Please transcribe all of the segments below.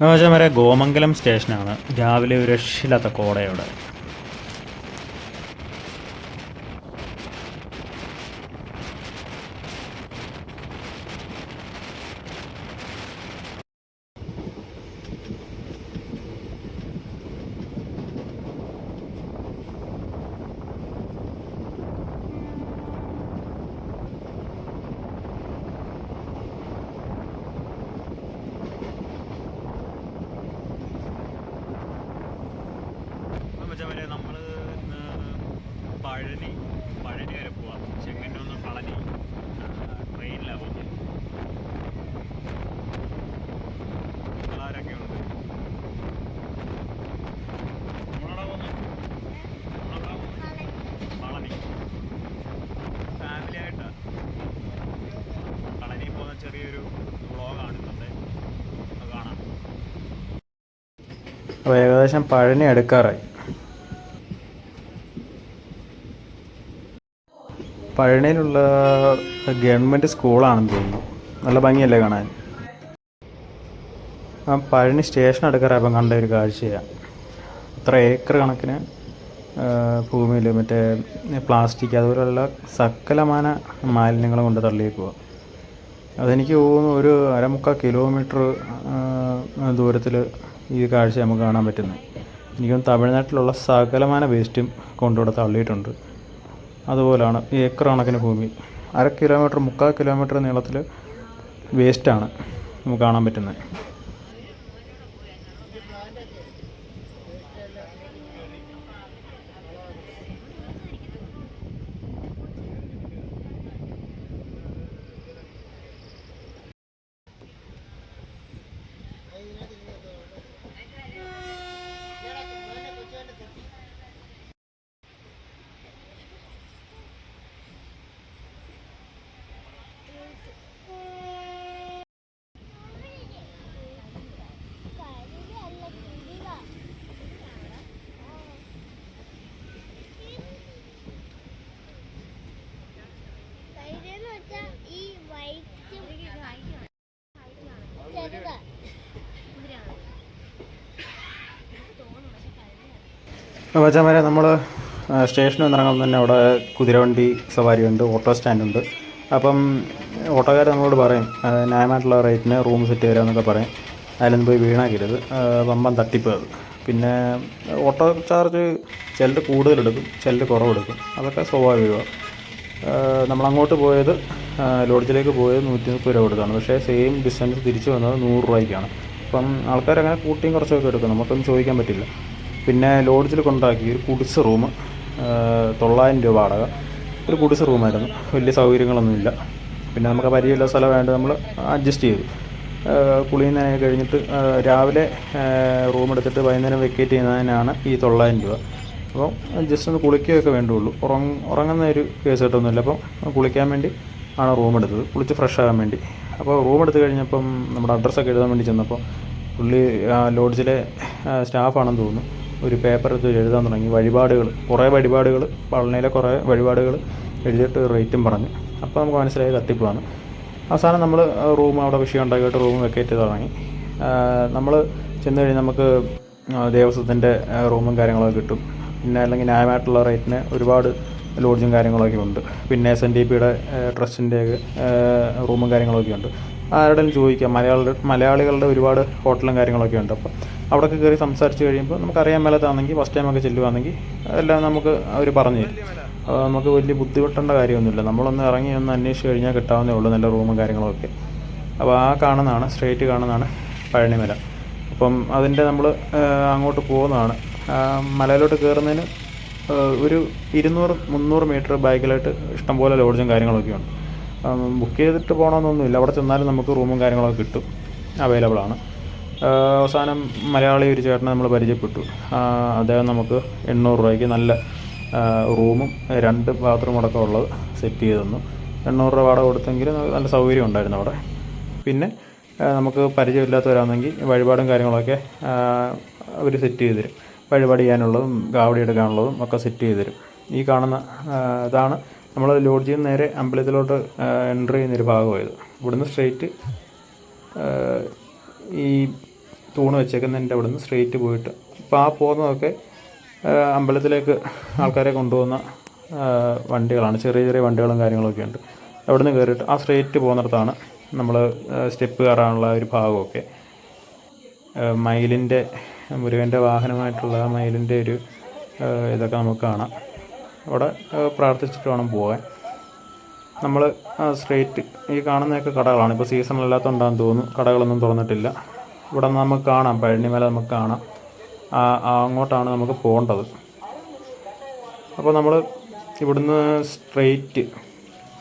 എന്നുവെച്ചാൽ വരെ ഗോമംഗലം സ്റ്റേഷനാണ്. രാവിലെ ഒരു രക്ഷയില്ലാത്ത കോടയോടെ. വരെ ഇന്ന് പഴനി പഴനി വരെ പോവാം. ചെങ്ങന്നൂർ നിന്ന് പളനി ട്രെയിനിലാണ് പോകുന്നത് ആരൊക്കെ ഉണ്ട്? നമ്മളെവിടെ പോകുന്നത് നമ്മളെവിടെ പോകുന്നത് പളനി. ഫാമിലി ആയിട്ടാണ് പളനി പോകുന്ന ചെറിയൊരു വ്ളോഗാണ് ഇന്നത്തെ. കാണാം. അപ്പോൾ ഏകദേശം പഴനി എടുക്കാറായി. പഴനിയിലുള്ള ഗവൺമെന്റ് സ്കൂളാണെന്ന് തോന്നുന്നു. നല്ല ഭംഗിയല്ലേ കാണാൻ? ആ പഴനി സ്റ്റേഷൻ അടുക്കറപ്പം കണ്ട ഒരു കാഴ്ചയാണ് അത്ര ഏക്കർ കണക്കിന് ഭൂമിയിൽ മറ്റേ പ്ലാസ്റ്റിക് അതുപോലെയുള്ള സകലമാന മാലിന്യങ്ങൾ കൊണ്ട് തള്ളിയേക്കുക അതെനിക്ക് തോന്നുന്നു ഒരു അരമുക്കാൽ കിലോമീറ്റർ ദൂരത്തിൽ ഈ കാഴ്ച നമുക്ക് കാണാൻ പറ്റുന്നത് എനിക്കും തമിഴ്നാട്ടിലുള്ള സകലമാന വേസ്റ്റും കൊണ്ടുവിടെ തള്ളിയിട്ടുണ്ട്. അതുപോലാണ് ഏക്കർ കണക്കിന് ഭൂമി. അര കിലോമീറ്റർ മുക്കാൽ കിലോമീറ്റർ നീളത്തിൽ വേസ്റ്റാണ് നമുക്ക് കാണാൻ പറ്റുന്നത്. വച്ചാൽ നമ്മൾ സ്റ്റേഷനിൽ വന്നിറങ്ങുമ്പോൾ തന്നെ അവിടെ കുതിരവണ്ടി സവാരിയുണ്ട് ഓട്ടോ സ്റ്റാൻഡുണ്ട്. അപ്പം ഓട്ടോക്കാർ നമ്മളോട് പറയും ന്യായമായിട്ടുള്ള റേറ്റിന് റൂം സെറ്റ് തരാമെന്നൊക്കെ പറയും. അതിലൊന്നും പോയി വീണാക്കരുത്. വമ്പം തട്ടിപ്പ് അത്. പിന്നെ ഓട്ടോ ചാർജ് ചിലർ കൂടുതലെടുക്കും ചിലർ കുറവെടുക്കും. അതൊക്കെ സ്വാഭാവികമാണ് നമ്മളങ്ങോട്ട് പോയത് ലോഡ്ജിലേക്ക് പോയത് നൂറ്റി മുപ്പത് രൂപ കൊടുത്താണ്. പക്ഷേ സെയിം ഡിസ്റ്റൻസ് തിരിച്ചു വന്നത് നൂറ് രൂപയ്ക്കാണ്. അപ്പം ആൾക്കാരങ്ങനെ കൂട്ടിയും കുറച്ചൊക്കെ എടുക്കും നമുക്കൊന്നും ചോദിക്കാൻ പറ്റില്ല. പിന്നെ ലോഡ്ജിൽ കൊണ്ടാക്കി ഒരു കുടിസ് റൂം തൊള്ളായിരം രൂപ വാടക. ഒരു കുടിസ് റൂമായിരുന്നു. വലിയ സൗകര്യങ്ങളൊന്നുമില്ല. പിന്നെ നമുക്ക് പരിചയമുള്ള വേണ്ട നമ്മൾ അഡ്ജസ്റ്റ് ചെയ്തു. കുളിയുന്നതിനൊക്കെ കഴിഞ്ഞിട്ട് രാവിലെ റൂം എടുത്തിട്ട് വൈകുന്നേരം വെക്കേറ്റ് ചെയ്യുന്നതിനാണ് ഈ തൊള്ളായിരം രൂപ. അപ്പം ജസ്റ്റ് ഒന്ന് കുളിക്കുകയൊക്കെ വേണ്ടുള്ളൂ. ഉറങ്ങ ഉറങ്ങുന്ന ഒരു കേസ് കേട്ടൊന്നുമില്ല അപ്പം കുളിക്കാൻ വേണ്ടി ആണ് റൂം എടുത്തത്. കുളിച്ച് ഫ്രഷ് ആകാൻ വേണ്ടി. അപ്പോൾ റൂം എടുത്ത് കഴിഞ്ഞപ്പം നമ്മുടെ അഡ്രസ്സൊക്കെ എഴുതാൻ വേണ്ടി ചെന്നപ്പോൾ പുള്ളി ലോഡ്ജിലെ സ്റ്റാഫാണെന്ന് തോന്നുന്നു. ഒരു പേപ്പർ എടുത്ത് എഴുതാൻ തുടങ്ങി. വഴിപാടുകൾ കുറേ വഴിപാടുകൾ പളനിയിലെ കുറേ വഴിപാടുകൾ എഴുതിയിട്ട് റേറ്റും പറഞ്ഞു. അപ്പോൾ നമുക്ക് മനസ്സിലായി തട്ടിപ്പാണ് അവസാനം നമ്മൾ റൂം അവിടെ വിഷയം ഉണ്ടാക്കിയിട്ട് റൂം വെക്കേറ്റ് തുടങ്ങി. നമ്മൾ ചെന്ന് കഴിഞ്ഞ് നമുക്ക് ദേവസ്വത്തിന്റെ റൂമും കാര്യങ്ങളൊക്കെ കിട്ടും. പിന്നെ അല്ലെങ്കിൽ ന്യായമായിട്ടുള്ള റേറ്റിന് ഒരുപാട് ലോഡ്ജും കാര്യങ്ങളൊക്കെ ഉണ്ട്. പിന്നെ എസ് എൻ ഡി പിയുടെ ട്രസ്റ്റിന്റെ റൂമും കാര്യങ്ങളൊക്കെ ഉണ്ട്. ആരുടെയും ചോദിക്കാം. മലയാളികളുടെ മലയാളികളുടെ ഒരുപാട് ഹോട്ടലും കാര്യങ്ങളൊക്കെ ഉണ്ട്. അപ്പോൾ അവിടെയൊക്കെ കയറി സംസാരിച്ച് കഴിയുമ്പോൾ നമുക്ക് അറിയാൻ മേലത്താണെങ്കിൽ ഫസ്റ്റ് ടൈം ഒക്കെ ചെല്ലുവാണെങ്കിൽ എല്ലാം നമുക്ക് അവർ പറഞ്ഞു തരും. അപ്പോൾ നമുക്ക് വലിയ ബുദ്ധിമുട്ടേണ്ട കാര്യമൊന്നുമില്ല. നമ്മളൊന്ന് ഇറങ്ങി ഒന്ന് അന്വേഷിച്ച് കഴിഞ്ഞാൽ കിട്ടാവുന്നേ ഉള്ളൂ നല്ല റൂമും കാര്യങ്ങളൊക്കെ അപ്പോൾ ആ കാണുന്നതാണ് സ്ട്രേറ്റ് കാണുന്നതാണ് പഴനിമല. അപ്പം അതിന്റെ നമ്മൾ അങ്ങോട്ട് പോകുന്നതാണ്. മലയിലോട്ട് കയറുന്നതിന് ഒരു ഇരുന്നൂറ് മുന്നൂറ് മീറ്റർ ബാക്കിലായിട്ട് ഇഷ്ടംപോലെ ലോഡ്ജും കാര്യങ്ങളൊക്കെ ഉണ്ട്. ബുക്ക് ചെയ്തിട്ട് പോകണമെന്നൊന്നുമില്ല അവിടെ ചെന്നാലും നമുക്ക് റൂമും കാര്യങ്ങളൊക്കെ കിട്ടും. അവൈലബിൾ ആണ്. അവസാനം മലയാളി ഒരു ചേട്ടനെ നമ്മൾ പരിചയപ്പെട്ടു. അദ്ദേഹം നമുക്ക് എണ്ണൂറ് രൂപയ്ക്ക് നല്ല റൂമും രണ്ട് ബാത്റൂം അടക്കം ഉള്ളത് സെറ്റ് ചെയ്ത് തന്നു എണ്ണൂറ് രൂപ വാടക കൊടുത്തെങ്കിൽ നല്ല സൗകര്യം ഉണ്ടായിരുന്നു അവിടെ. പിന്നെ നമുക്ക് പരിചയമില്ലാത്തവരാണെങ്കിൽ വഴിപാടും കാര്യങ്ങളൊക്കെ അവർ സെറ്റ് ചെയ്ത് തരും വഴിപാട് ചെയ്യാനുള്ളതും കാവടി എടുക്കാനുള്ളതും ഒക്കെ സെറ്റ് ചെയ്ത് തരും ഈ കാണുന്ന ഇതാണ് നമ്മൾ ലോഡ്ജിൽ നിന്ന് നേരെ അമ്പലത്തിലോട്ട് എന്റർ ചെയ്യുന്നൊരു ഭാഗമായത്. ഇവിടുന്ന് സ്ട്രെയിറ്റ് ഈ തൂണ് വെച്ചേക്കുന്നതിന്റെ അവിടെ നിന്ന് സ്ട്രെയിറ്റ് പോയിട്ട്. അപ്പോൾ ആ പോകുന്നതൊക്കെ അമ്പലത്തിലേക്ക് ആൾക്കാരെ കൊണ്ടുപോകുന്ന വണ്ടികളാണ്. ചെറിയ ചെറിയ വണ്ടികളും കാര്യങ്ങളൊക്കെ ഉണ്ട്. അവിടെ നിന്ന് കയറിയിട്ട് ആ സ്ട്രെയിറ്റ് പോകുന്നിടത്താണ് നമ്മൾ സ്റ്റെപ്പ് കയറാനുള്ള ഒരു ഭാഗമൊക്കെ. മയിലിന്റെ മുരുകന്റെ വാഹനമായിട്ടുള്ള ആ മയിലിന്റെ ഒരു ഇതൊക്കെ നമുക്ക് കാണാം. അവിടെ പ്രാർത്ഥിച്ചിട്ട് വേണം പോകാൻ. നമ്മൾ സ്ട്രെയിറ്റ് ഈ കാണുന്നതൊക്കെ കടകളാണ്. ഇപ്പോൾ സീസൺ അല്ലാത്തതുകൊണ്ടാണെന്ന് തോന്നുന്നു. കടകളൊന്നും തുറന്നിട്ടില്ല. ഇവിടെ നമുക്ക് കാണാം പഴനിമല നമുക്ക് കാണാം. അങ്ങോട്ടാണ് നമുക്ക് പോകേണ്ടത്. അപ്പോൾ നമ്മൾ ഇവിടുന്ന് സ്ട്രെയിറ്റ്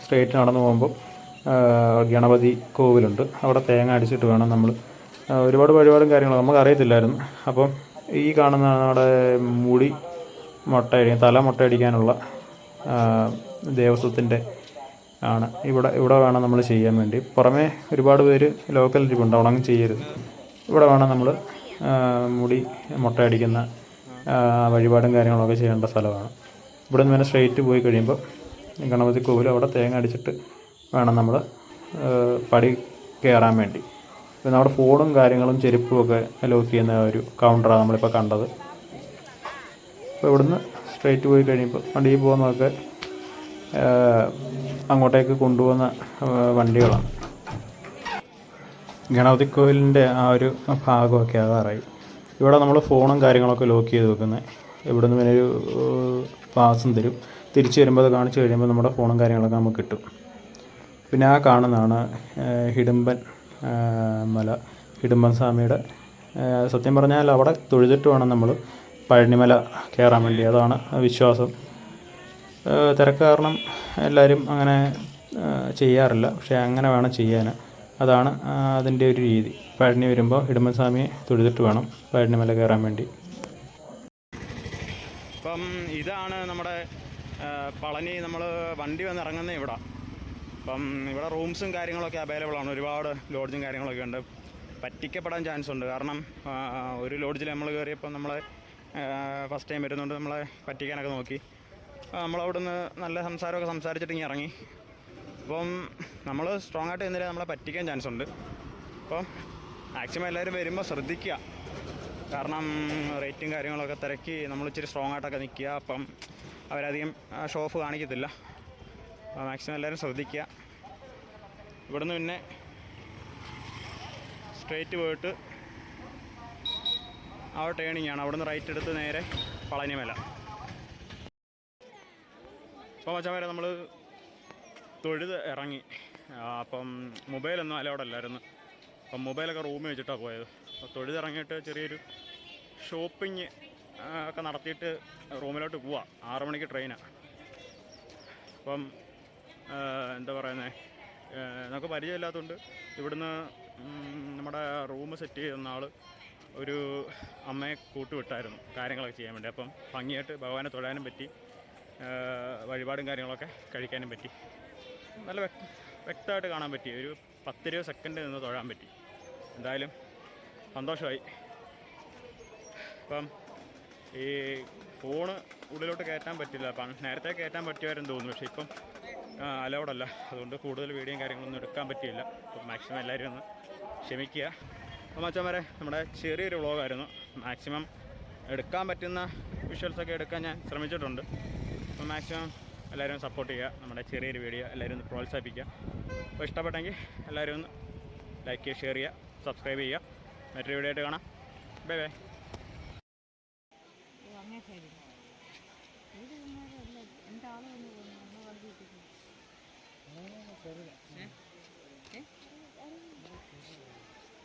സ്ട്രെയിറ്റ് നടന്നു പോകുമ്പോൾ ഗണപതി കോവിലുണ്ട്. അവിടെ തേങ്ങ അടിച്ചിട്ട് വേണം നമ്മൾ ഒരുപാട് വഴിപാടും കാര്യങ്ങളും നമുക്ക് അറിയത്തില്ലായിരുന്നു. അപ്പം ഈ കാണുന്ന നമ്മുടെ മുടി മുട്ടയടിക്കാൻ തല മുട്ടയടിക്കാനുള്ള അടിക്കാനുള്ള ദേവസ്വത്തിന്റെ ആണ്. ഇവിടെ ഇവിടെ വേണം നമ്മൾ ചെയ്യാൻ വേണ്ടി. പുറമേ ഒരുപാട് പേര് ലോക്കൽ ഇരിപ്പുണ്ട് അവിടെ അങ്ങ് ചെയ്യരുത്. ഇവിടെ വേണം നമ്മൾ മുടി മുട്ടയടിക്കുന്ന വഴിപാടും കാര്യങ്ങളൊക്കെ ചെയ്യേണ്ട സ്ഥലമാണ്. ഇവിടെ നിന്ന് തന്നെ സ്ട്രെയിറ്റ് പോയി കഴിയുമ്പോൾ ഗണപതി കോവിൽ അവിടെ തേങ്ങ അടിച്ചിട്ട് വേണം നമ്മൾ പടി കയറാൻ വേണ്ടി. പിന്നെ നമ്മുടെ ഫോണും കാര്യങ്ങളും ചെരുപ്പും ഒക്കെ ലോക്ക് ചെയ്യുന്ന ഒരു കൗണ്ടറാണ് നമ്മളിപ്പോൾ കണ്ടത്. അപ്പോൾ ഇവിടുന്ന് സ്ട്രെയിറ്റ് പോയി കഴിയുമ്പോൾ വണ്ടിയിൽ പോകുന്നതൊക്കെ അങ്ങോട്ടേക്ക് കൊണ്ടുപോകുന്ന വണ്ടികളാണ്. ഗണപതി കോവിലിന്റെ ആ ഒരു ഭാഗമൊക്കെ ആകാറായി. ഇവിടെ നമ്മൾ ഫോണും കാര്യങ്ങളൊക്കെ ലോക്ക് ചെയ്ത് വെക്കുന്നത് ഇവിടുന്ന് പിന്നെ ഒരു പാസും തരും. തിരിച്ചു വരുമ്പോൾ അത് കാണിച്ചു കഴിയുമ്പോൾ നമ്മുടെ ഫോണും കാര്യങ്ങളൊക്കെ നമുക്ക് കിട്ടും. പിന്നെ ആ കാണുന്നതാണ് ഹിഡുമ്പൻ മല. ഹിഡുമ്പൻ സ്വാമിയുടെ സത്യം പറഞ്ഞാൽ അവിടെ തൊഴുതിട്ട് വേണം നമ്മൾ പഴനിമല കയറാൻ വേണ്ടി. അതാണ് വിശ്വാസം. തിരക്ക് കാരണം എല്ലാവരും അങ്ങനെ ചെയ്യാറില്ല. പക്ഷേ അങ്ങനെ വേണം ചെയ്യാൻ അതാണ് അതിന്റെ ഒരു രീതി. പഴനി വരുമ്പോൾ ഇടുമ്പൻസ്വാമിയെ തൊഴുതിട്ട് വേണം പഴനി മല കയറാൻ വേണ്ടി. ഇപ്പം ഇതാണ് നമ്മുടെ പളനി. നമ്മൾ വണ്ടി വന്ന് ഇറങ്ങുന്ന ഇവിടെ. അപ്പം ഇവിടെ റൂംസും കാര്യങ്ങളൊക്കെ അവൈലബിൾ ആണ്. ഒരുപാട് ലോഡ്ജും കാര്യങ്ങളൊക്കെ ഉണ്ട്. പറ്റിക്കപ്പെടാൻ ചാൻസ് ഉണ്ട്. കാരണം ഒരു ലോഡ്ജിൽ നമ്മൾ കയറിയപ്പോൾ നമ്മളെ ഫസ്റ്റ് ടൈം വരുന്നുണ്ട് നമ്മളെ പറ്റിക്കാനൊക്കെ നോക്കി. നമ്മളവിടുന്ന് നല്ല സംസാരമൊക്കെ സംസാരിച്ചിട്ട് ഇങ്ങനെ ഇറങ്ങി. അപ്പം നമ്മൾ സ്ട്രോങ് ആയിട്ട് നിന്നില്ല നമ്മളെ പറ്റിക്കാൻ ചാൻസ് ഉണ്ട്. അപ്പം മാക്സിമം എല്ലാവരും വരുമ്പോൾ ശ്രദ്ധിക്കുക. കാരണം റേറ്റും കാര്യങ്ങളൊക്കെ തിരക്കി നമ്മൾ ഇച്ചിരി സ്ട്രോങ് ആയിട്ടൊക്കെ നിൽക്കുക. അപ്പം അവരധികം ഷോ ഓഫ് കാണിക്കത്തില്ല. മാക്സിമം എല്ലാവരും ശ്രദ്ധിക്കുക. ഇവിടുന്ന് പിന്നെ സ്ട്രേറ്റ് പോയിട്ട് ആ ടേണിംഗ് ആണ്. അവിടുന്ന് റൈറ്റ് എടുത്ത് നേരെ പളനിമല. അപ്പോൾ മച്ചാൻ വരെ നമ്മൾ തൊഴുത് ഇറങ്ങി. അപ്പം മൊബൈലൊന്നും അലൗഡ് അല്ലായിരുന്നു അപ്പം മൊബൈലൊക്കെ റൂമിൽ വെച്ചിട്ടാണ് പോയത്. അപ്പോൾ തൊഴുതിറങ്ങിയിട്ട് ചെറിയൊരു ഷോപ്പിംഗ് ഒക്കെ നടത്തിയിട്ട് റൂമിലോട്ട് പോവാം. ആറു മണിക്ക് ട്രെയിനാണ് അപ്പം എന്താ പറയുന്നത് നമുക്ക് പരിചയമില്ലാത്തതുകൊണ്ട് ഇവിടുന്ന് നമ്മുടെ റൂം സെറ്റ് ചെയ്യുന്ന ആൾ ഒരു അമ്മയെ കൂട്ടുവിട്ടായിരുന്നു കാര്യങ്ങളൊക്കെ ചെയ്യാൻ വേണ്ടി. അപ്പം ഭംഗിയായിട്ട് ഭഗവാനെ തൊഴാനും പറ്റി വഴിപാടും കാര്യങ്ങളൊക്കെ കഴിക്കാനും പറ്റി. നല്ല വ്യക്ത വ്യക്തമായിട്ട് കാണാൻ പറ്റി. ഒരു പത്തിരുപത് സെക്കൻഡ് നിന്ന് തൊഴാൻ പറ്റി. എന്തായാലും സന്തോഷമായി. അപ്പം ഈ ഫോണ് ഉള്ളിലോട്ട് കയറ്റാൻ പറ്റില്ല. അപ്പം നേരത്തെ കയറ്റാൻ പറ്റുമായിരുന്നു തോന്നുന്നു. പക്ഷേ ഇപ്പം അലൗഡ് അല്ല. അതുകൊണ്ട് കൂടുതൽ വീഡിയോയും കാര്യങ്ങളൊന്നും എടുക്കാൻ പറ്റിയില്ല. അപ്പം മാക്സിമം എല്ലാവരും ഒന്ന് ക്ഷമിക്കുക. അപ്പം മച്ചന്മാരെ നമ്മുടെ ചെറിയൊരു വ്ളോഗായിരുന്നു മാക്സിമം എടുക്കാൻ പറ്റുന്ന വിഷ്വൽസൊക്കെ എടുക്കാൻ ഞാൻ ശ്രമിച്ചിട്ടുണ്ട്. അപ്പം മാക്സിമം എല്ലാവരും സപ്പോർട്ട് ചെയ്യുക നമ്മുടെ ചെറിയൊരു വീഡിയോ എല്ലാവരും ഒന്ന് പ്രോത്സാഹിപ്പിക്കുക അപ്പോൾ ഇഷ്ടപ്പെട്ടെങ്കിൽ എല്ലാവരും ഒന്ന് ലൈക്ക് ചെയ്യുക ഷെയർ ചെയ്യുക സബ്സ്ക്രൈബ് ചെയ്യുക മറ്റൊരു വീഡിയോ ആയിട്ട് കാണാം ബൈ ബൈ എന്താളും